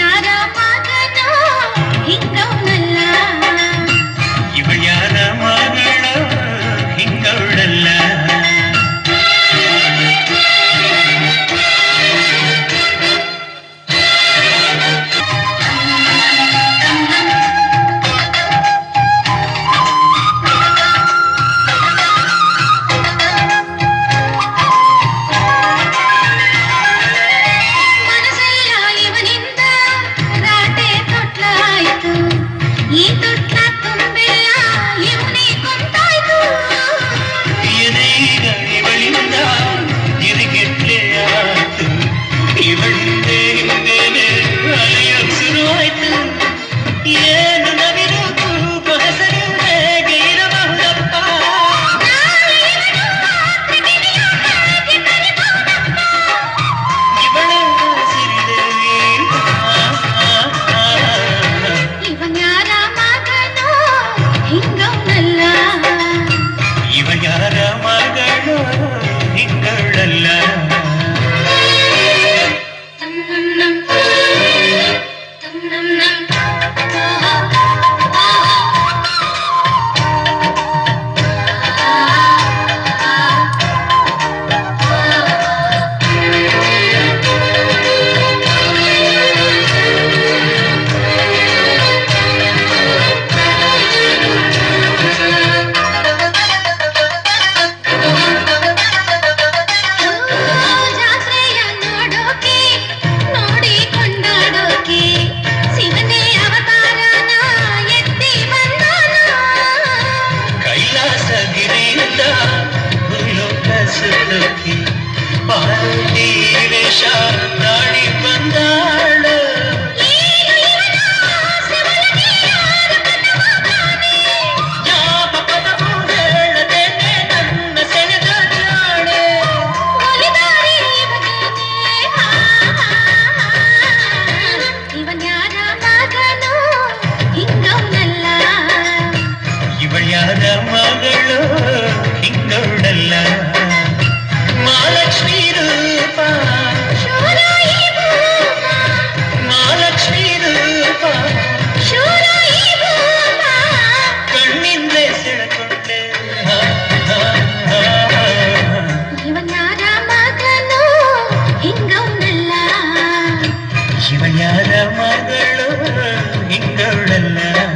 ಇವನ್ಯಾರ മരമകളോ നിങ്ങളല്ല. മരുമകളും ഇങ്കളെല്ലാം